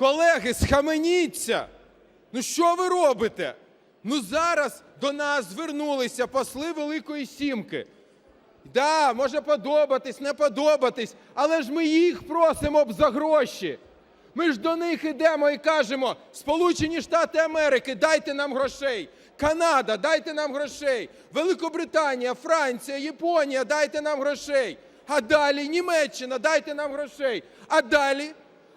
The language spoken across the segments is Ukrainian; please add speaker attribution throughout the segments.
Speaker 1: колеги, схаменіться! Ну що ви робите? Ну зараз до нас звернулися посли Великої Сімки. Да, може подобатись, не подобатись, але ж ми їх просимо б за гроші. Ми ж до них йдемо і кажемо: Сполучені Штати Америки, дайте нам грошей. Канада, дайте нам грошей. Великобританія, Франція, Японія, дайте нам грошей. А далі Німеччина, дайте нам грошей. А далі?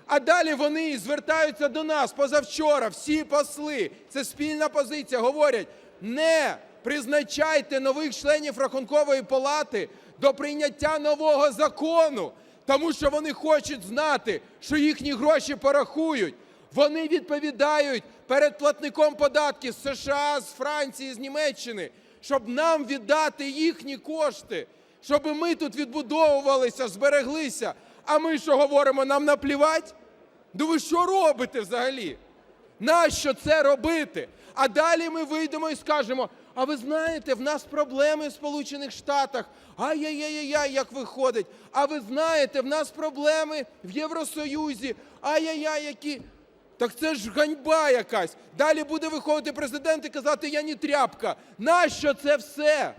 Speaker 1: А далі вони звертаються до нас позавчора, всі посли. Це спільна позиція. Говорять, не призначайте нових членів Рахункової палати до прийняття нового закону, тому що вони хочуть знати, що їхні гроші порахують. Вони відповідають перед платником податків з США, з Франції, з Німеччини, щоб нам віддати їхні кошти, щоб ми тут відбудовувалися, збереглися. А ми що говоримо, нам наплівать? Ну ви що робите взагалі? Нащо це робити? А далі ми вийдемо і скажемо: а ви знаєте, в нас проблеми в Сполучених Штатах. Ай-яй-яй-яй, як виходить. А ви знаєте, в нас проблеми в Євросоюзі. Ай-яй-яй, які. Так це ж ганьба якась. Далі буде виходити президент і казати, я не тряпка. Нащо це все?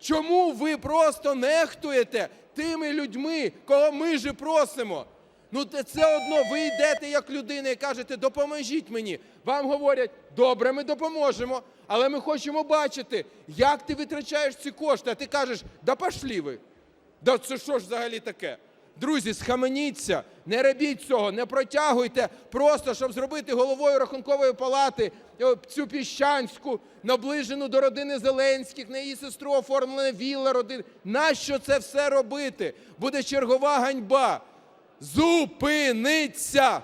Speaker 1: Чому ви просто нехтуєте тими людьми, кого ми же просимо? Ну це- одно, ви йдете як людина і кажете, допоможіть мені. Вам говорять, добре, ми допоможемо, але ми хочемо бачити, як ти витрачаєш ці кошти. А ти кажеш, да пошлі ви. Да це що ж взагалі таке? Друзі, схаменіться, не робіть цього, не протягуйте просто, щоб зробити головою рахункової палати е, цю піщанську, наближену до родини Зеленських, на її сестру оформлена вілла родини. Нащо це все робити? Буде чергова ганьба. Зупиниться!